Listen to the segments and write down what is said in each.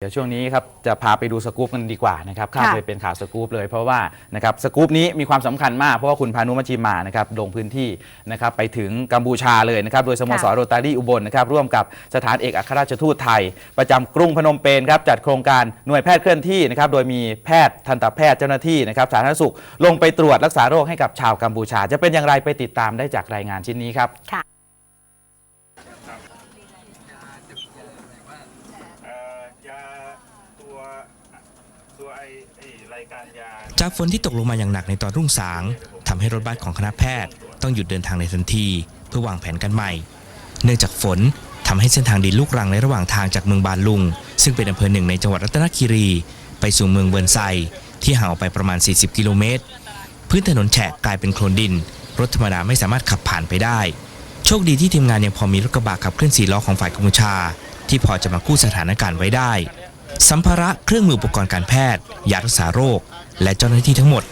เดี๋ยวช่วงนี้ครับจะพาไปดูสกู๊ปกันดีกว่านะครับข้ามค่ะไปเป็นข่าวสกู๊ปเลย เพราะว่านะครับสกู๊ปนี้มีความสำคัญมากเพราะว่าคุณพานุมัชชิมานะครับลงพื้นที่นะครับไปถึงกัมพูชาเลยนะครับโดยสโมสรค่ะโรตารี่อุบลนะครับร่วมกับสถานเอกอัครราชทูตไทย ประจำกรุงพนมเปญครับจัดโครงการหน่วยแพทย์เคลื่อนที่นะครับโดยมีแพทย์ทันตแพทย์เจ้าหน้าที่นะครับสาธารณสุขลงไปตรวจรักษาโรคให้กับชาวกัมพูชา จะเป็นอย่างไรไปติดตามได้จากรายงานชิ้นนี้ครับ ค่ะ เอ่อยาตัวตัวไอไอรายการยา จากฝนที่ตกลงมาอย่างหนักในตอนรุ่งสางทำให้รถบัสของคณะแพทย์ต้องหยุดเดินทางในทันที เพื่อวางแผนกันใหม่ เนื่องจากฝนทำให้เส้นทางดินลูกรังในระหว่างทางจากเมืองบานลุง ซึ่งเป็นอำเภอหนึ่งในจังหวัดรัตนคีรี ไปสู่เมืองเวิร์นไซ ที่ห่างออกไปประมาณ 40 กิโลเมตร พื้นถนนแฉะกลายเป็นโคลนดิน รถธรรมดาไม่สามารถขับผ่านไปได้ โชคดีที่ทีมงานยังพอมีรถกระบะขับเคลื่อนสี่ล้อของฝ่ายกัมพูชา ที่พอจะมากู้สถานการณ์ไว้ได้ สัมภาระเครื่องมืออุปกรณ์การแพทย์ ยารักษาโรค และเจ้าหน้าที่ทั้งหมด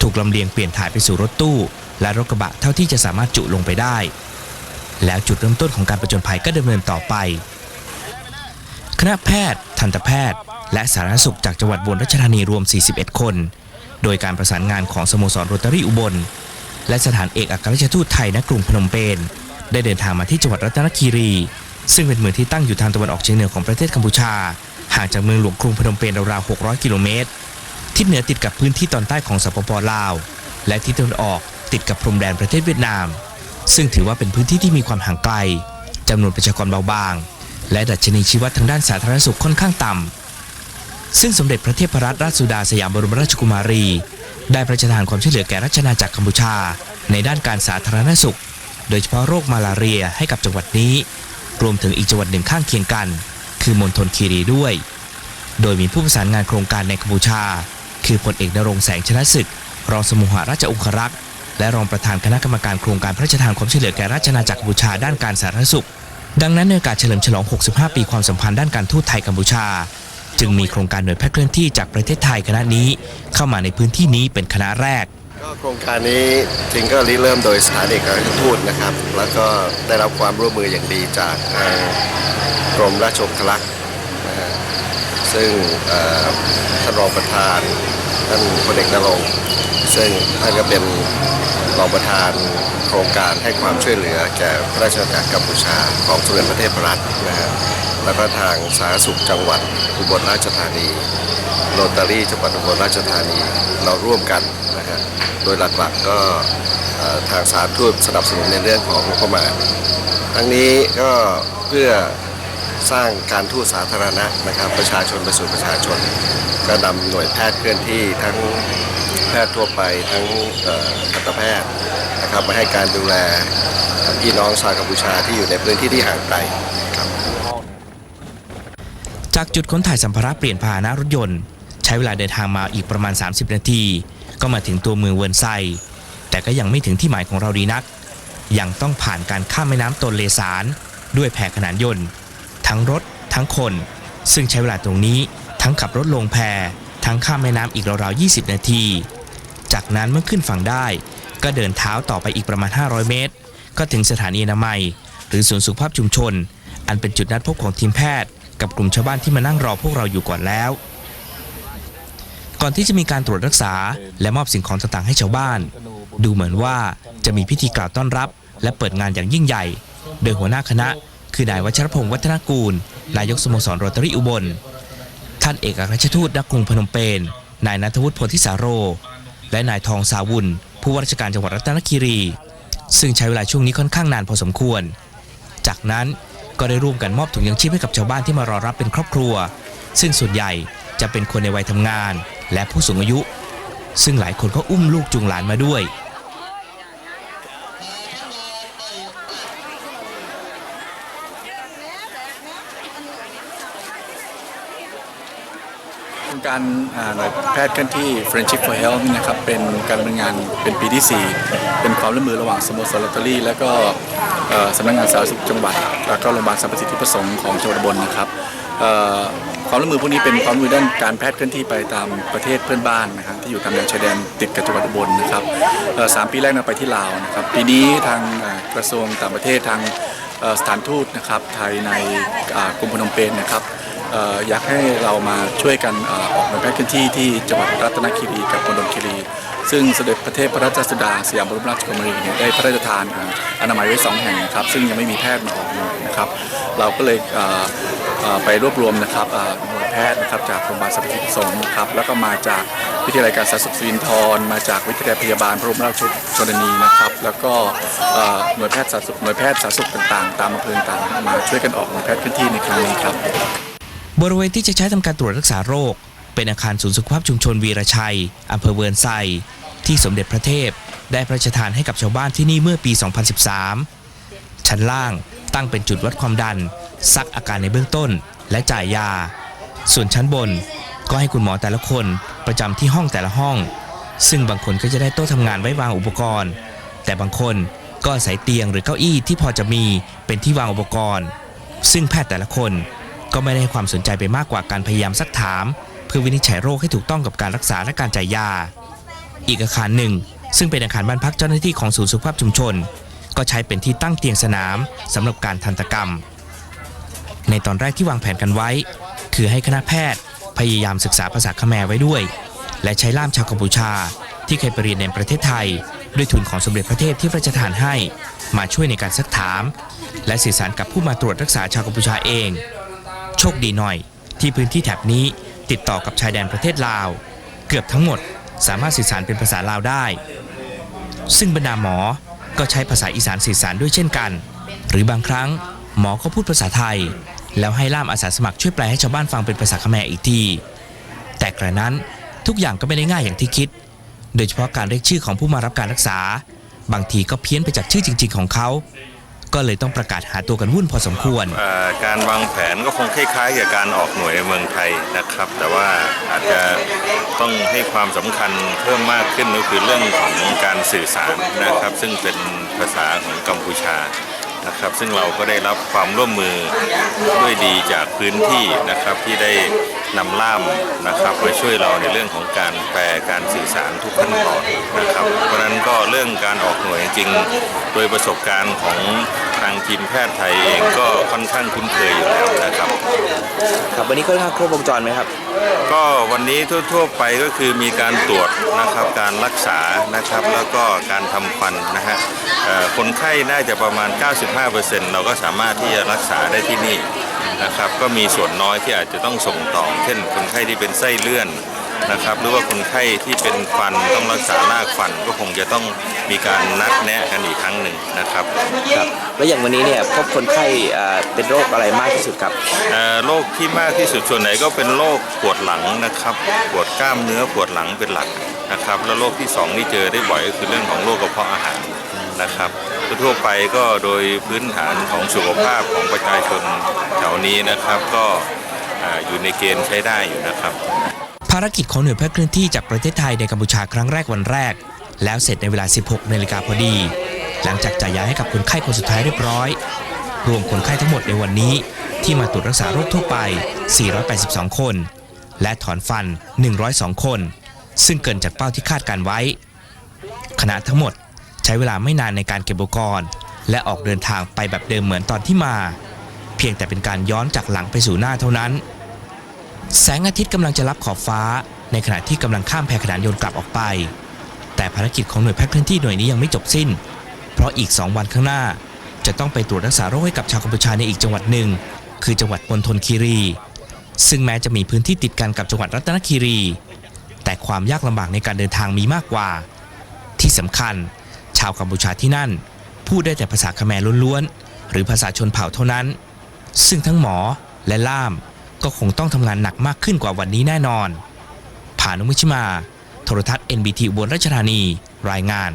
ถูกลำเลียงเปลี่ยนถ่ายไปสู่รถตู้ และรถกระบะเท่าที่จะสามารถจุลงไปได้ แล้วจุดเริ่มต้นของการประจนภัยก็ดำเนินต่อไป คณะแพทย์ ทันตแพทย์ และสาธารณสุขจากจังหวัดอุบลราชธานีรวม 41 คน โดยการประสานงานของสโมสรโรตารี่อุบล และสถานเอกอัครราชทูตไทยณกรุงพนมเปญได้เดินทางมาที่จังหวัดรัตนคีรี ซึ่งเป็นเมืองที่ตั้งอยู่ทางตะวันออกเฉียงเหนือของประเทศกัมพูชา ห่างจากเมืองหลวงกรุงพนมเปญราวๆ600 กิโลเมตร ทิศเหนือติดกับพื้นที่ตอนใต้ของสปปลาว และทิศตะวันออกติดกับพรมแดนประเทศเวียดนาม ซึ่งถือว่าเป็นพื้นที่ที่มีความห่างไกลจำนวนประชากรเบาบาง และดัชนีชีวัดทางด้านสาธารณสุขค่อนข้างต่ำ ซึ่งสมเด็จพระเทพรัตนราชสุดาสยามบรมราชกุมารี ได้พระราชทานความช่วยเหลือแก่ราชอาณาจักรกัมพูชา ในด้านการสาธารณสุข โดยเฉพาะโรคมาลาเรียให้กับจังหวัดนี้ รวมถึงอีกจังหวัดหนึ่งข้างเคียงกัน คือมณฑลคีรีด้วย โดยมีผู้ประสานงานโครงการในกัมพูชา คือพลเอกนรงแสงชนะศึก รองสมุหราชองครักษ์และรองประธานคณะกรรมการโครงการพระราชทานความช่วยเหลือแก่ราชอาจักรกัมพูชาด้านการสาธารณสุข ดังนั้นในกาสเฉลิมฉลอง 65 ปีความสัมพันธ์ด้านการทูตไทยกัมพูชา จึงมีโครงการหน่วยแพทย์เคลื่อนที่จากประเทศไทยคณะนี้ เข้ามาในพื้นที่นี้เป็นคณะแรก ก็โครงการนี้จริงก็ริเริ่มโดยสถานเอกอัครทูตนะครับ แล้วก็ได้รับความร่วมมืออย่างดีจากกรมราชองครักษ์นะฮะซึ่งท่านรองประธานท่านพลเอกนรงซึ่งท่านก็เป็นรองประธานโครงการให้ความช่วยเหลือแก่พระราชอาณาจักรกัมพูชาของสมเด็จพระเทพรัตน์นะฮะแล้วก็ทางสาธารณสุขจังหวัดอุบลราชธานีโรตารี่จังหวัดอุบลราชธานีเราร่วมกัน โดยหลักๆก็ทางสาธารณทูตสนับสนุนในเรื่องของงบประมาณทั้งนี้ก็เพื่อสร้างการทูตสาธารณะนะครับประชาชนไปสู่ประชาชน ก็นำหน่วยแพทย์เคลื่อนที่ทั้งแพทย์ทั่วไปทั้งอ่อทันตแพทย์นะครับมาให้การดูแลพี่น้องชาวกัมพูชาที่อยู่ในพื้นที่ที่ห่างไกลครับจากจุดค้นถ่ายสัมภาระเปลี่ยนพาหนะรถยนต์ ใช้เวลาเดินทางมาอีกประมาณ 30 นาที ก็มาถึงตัวเมืองเวิร์นไซ แต่ก็ยังไม่ถึงที่หมายของเราดีนัก ยังต้องผ่านการข้ามแม่น้ำตนเลสานด้วยแพขนานยนต์ ทั้งรถทั้งคน ซึ่งใช้เวลาตรงนี้ทั้งขับรถลงแพทั้งข้ามแม่น้ำอีกราวๆ 20 นาที จากนั้นเมื่อขึ้นฝั่งได้ ก็เดินเท้าต่อไปอีกประมาณ 500 เมตร ก็ถึงสถานีอนามัย หรือศูนย์สุขภาพชุมชน อันเป็นจุดนัดพบของทีมแพทย์ กับกลุ่มชาวบ้านที่มานั่งรอพวกเราอยู่ก่อนแล้ว ก่อนที่จะมีการตรวจรักษา และมอบสิ่งของต่างๆให้ชาวบ้าน ดูเหมือนว่าจะมีพิธีกล่าวต้อนรับ และเปิดงานอย่างยิ่งใหญ่ โดยหัวหน้าคณะ คือนายวัชรพงศ์วัฒนกูล นายกสโมสรโรตารีอุบล ท่านเอกอัครราชทูตณกรุงพนมเปญนายนัทวุฒิโพธิสาโร และนายทองสาวุลผู้ว่าราชการจังหวัดรัตนคีรี ซึ่งใช้เวลาช่วงนี้ค่อนข้างนานพอสมควร จากนั้นก็ได้ร่วมกันมอบถุงยังชีพให้กับชาวบ้านที่มารอรับเป็นครอบครัว ซึ่งส่วนใหญ่จะเป็นคนในวัยทำงาน และผู้สูงอายุ ซึ่งหลายคนก็อุ้มลูกจูงหลานมาด้วยโครงการหน่วยแพทย์เคลื่อนที่ Friendship for Health นี่นะครับเป็นการดำเนินงานเป็นปีที่ 4 เป็นความร่วมมือระหว่างสโมสรลอตเตอรี่ และก็สำนักงานสาธารณสุขจังหวัด แล้วก็โรงพยาบาลสรรพสิทธิประสงค์ของจังหวัดบลนะครับ ความร่วมมือพวกนี้เป็นความร่วมมือด้านการแพทย์เคลื่อนที่ไปตามประเทศเพื่อนบ้านนะครับที่อยู่ตามแนวชายแดนติดกับจังหวัดอุบลนะครับสามปีแรกเราไปที่ลาวนะครับปีนี้ทางกระทรวงต่างประเทศทางสถานทูตนะครับไทยในกรุงพนมเปญนะครับอยากให้เรามาช่วยกันออกหน่วยแพทย์เคลื่อนที่ที่จังหวัดรัตนคีรีกับมณฑลคีรี ซึ่งสด็จพระเทพพระราชสุดาสยามบรมราชกุมารีเนี่ยได้พระราชทานอนามัยไว้สองแห่งนะครับซึ่งยังไม่มีแพทย์มาออกหน่วยนะครับ เราก็เลย ไปรวบรวมนะครับหน่วยแพทย์นะครับจากโรงพยาบาลสรรพสิทธิสงฆ์นะครับแล้วก็มาจากวิทยาลัยการสาธารณสุขสิรินธรมาจากวิทยาลัยพยาบาลพระบรมราชชนนีนะครับ แล้วก็หน่วยแพทย์สาธารณสุขหน่วยแพทย์สาธารณสุขต่างๆ ตามอำเภอต่างๆมาช่วยกันออกหน่วยแพทย์เคลื่อนที่ในครั้งนี้ครับ บริเวณที่จะใช้ทำการตรวจรักษาโรค เป็นอาคารศูนย์สุขภาพชุมชนวีรชัยอำเภอเวิร์นไซที่สมเด็จพระเทพ ได้พระราชทานให้กับชาวบ้านที่นี่เมื่อปี 2013 ชั้นล่างตั้งเป็นจุดวัดความดัน ซักอาการในเบื้องต้น และจ่ายยา ส่วนชั้นบนก็ให้คุณหมอแต่ละคนประจำที่ห้องแต่ละห้อง ซึ่งบางคนก็จะได้โต๊ะทำงานไว้วางอุปกรณ์ แต่บางคนก็อาศัยเตียงหรือเก้าอี้ที่พอจะมีเป็นที่วางอุปกรณ์ ซึ่งแพทย์แต่ละคนก็ไม่ได้ให้ความสนใจไปมากกว่าการพยายามซักถาม เพื่อวินิจฉัยโรคให้ถูกต้องกับการรักษาและการจ่ายยา อีกอาคารหนึ่ง ซึ่งเป็นอาคารบ้านพักเจ้าหน้าที่ของศูนย์สุขภาพชุมชน ก็ใช้เป็นที่ตั้งเตียงสนามสำหรับการทันตกรรม ในตอนแรกที่วางแผนกันไว้ คือให้คณะแพทย์ พยายามศึกษาภาษาคแมรไว้ด้วย และใช้ล่ามชาวกัมพูชา ที่เคยไปเรียนในประเทศไทย ด้วยทุนของสมเด็จพระเทพที่พระราชทานให้ มาช่วยในการซักถาม และสื่อสารกับผู้มาตรวจรักษาชาวกัมพูชาเอง โชคดีหน่อย ที่พื้นที่แถบนี้ติดต่อกับชายแดนประเทศลาว เกือบทั้งหมดสามารถสื่อสารเป็นภาษาลาวได้ ซึ่งบรรดาหมอก็ใช้ภาษาอีสานสื่อสารด้วยเช่นกัน หรือบางครั้งหมอก็พูดภาษาไทย แล้วให้ล่ามอาสาสมัครช่วยแปลให้ชาวบ้านฟังเป็นภาษาเขมอีกที แต่กระนั้นทุกอย่างก็ไม่ได้ง่ายอย่างที่คิด โดยเฉพาะการเรียกชื่อของผู้มารับการรักษา บางทีก็เพี้ยนไปจากชื่อจริง ๆ ของเขา ก็เลยต้องประกาศหาตัวกันวุ่นพอสมควร เอ่อการวางแผนก็คงคล้ายๆกับการออกหน่วยในเมืองไทยนะครับ แต่ว่าอาจจะต้องให้ความสำคัญเพิ่มมากขึ้นก็คือเรื่องของการสื่อสารนะครับ ซึ่งเป็นภาษาของกัมพูชา นะครับ ซึ่งเราก็ได้รับความร่วมมือด้วยดีจากพื้นที่นะครับที่ได้นำล่ามนะครับมาช่วยเราในเรื่องของการแปลการสื่อสารทุกขั้นตอนนะครับ เพราะนั้นก็เรื่องการออกหน่วยจริงโดยประสบการณ์ของ ทางทีมแพทย์ไทยเองก็ค่อนข้างคุ้นเคยอยู่แล้วนะครับ ครับวันนี้ค่อนข้างครบวงจรไหมครับ ก็วันนี้ทั่ว ๆ ไปก็คือมีการตรวจนะครับการรักษานะครับแล้วก็การทำฟันนะฮะเอ่อคนไข้น่าจะประมาณ 95%เราก็สามารถที่จะรักษาได้ที่นี่นะครับก็มีส่วนน้อยที่อาจจะต้องส่งต่อ เช่นคนไข้ที่เป็นไส้เลื่อน นะครับ หรือว่าคนไข้ที่เป็นฟันต้องรักษารากฟันก็คงจะต้องมีการนัดแนะกันอีกครั้งหนึ่งนะครับครับแล้วอย่างวันนี้เนี่ยพบคนไข้อ่าเป็นโรคอะไรมากที่สุดครับ เอ่อโรคที่มากที่สุดส่วนไหนก็เป็นโรคปวดหลังนะครับปวดกล้ามเนื้อปวดหลังเป็นหลักนะครับ แล้วโรคที่สองที่เจอได้บ่อยก็คือเรื่องของโรคกระเพาะอาหารนะครับทั่วๆไปก็โดยพื้นฐานของสุขภาพของประชาชนแถวนี้นะครับก็อ่าอยู่ในเกณฑ์ใช้ได้อยู่นะครับ ภารกิจของหน่วยแพทย์เคลื่อนที่จากประเทศไทยในกัมพูชาครั้งแรกวันแรก แล้วเสร็จในเวลา 16นาฬิกาพอดี หลังจากจ่ายยาให้กับคนไข้คนสุดท้ายเรียบร้อย รวมคนไข้ทั้งหมดในวันนี้ ที่มาตรวจรักษาโรคทั่วไป 482 คน และถอนฟัน 102 คน ซึ่งเกินจากเป้าที่คาดการไว้ คณะทั้งหมดใช้เวลาไม่นานในการเก็บอุปกรณ์ และออกเดินทางไปแบบเดิมเหมือนตอนที่มา เพียงแต่เป็นการย้อนจากหลังไปสู่หน้าเท่านั้น แสงอาทิตย์กำลังจะรับขอบฟ้า ในขณะที่กำลังข้ามแพขนานยนต์กลับออกไป แต่ภารกิจของหน่วยแพทย์เคลื่อนที่หน่วยนี้ยังไม่จบสิ้น เพราะอีก 2 วันข้างหน้า จะต้องไปตรวจรักษาโรคให้กับชาวกัมพูชาในอีกจังหวัดหนึ่ง คือจังหวัดมณฑลคีรี ซึ่งแม้จะมีพื้นที่ติดกันกับจังหวัดรัตนคีรี แต่ความยากลำบากในการเดินทางมีมากกว่า ที่สำคัญ ชาวกัมพูชาที่นั่น พูดได้แต่ภาษาคแมรล้วนๆหรือภาษาชนเผ่าเท่านั้น ซึ่งทั้งหมอและล่าม ก็คงต้องทำงานหนักมากขึ้นกว่าวันนี้แน่นอนผานุมิชิมา โทรทัศน์ NBT อุบลราชธานี รายงาน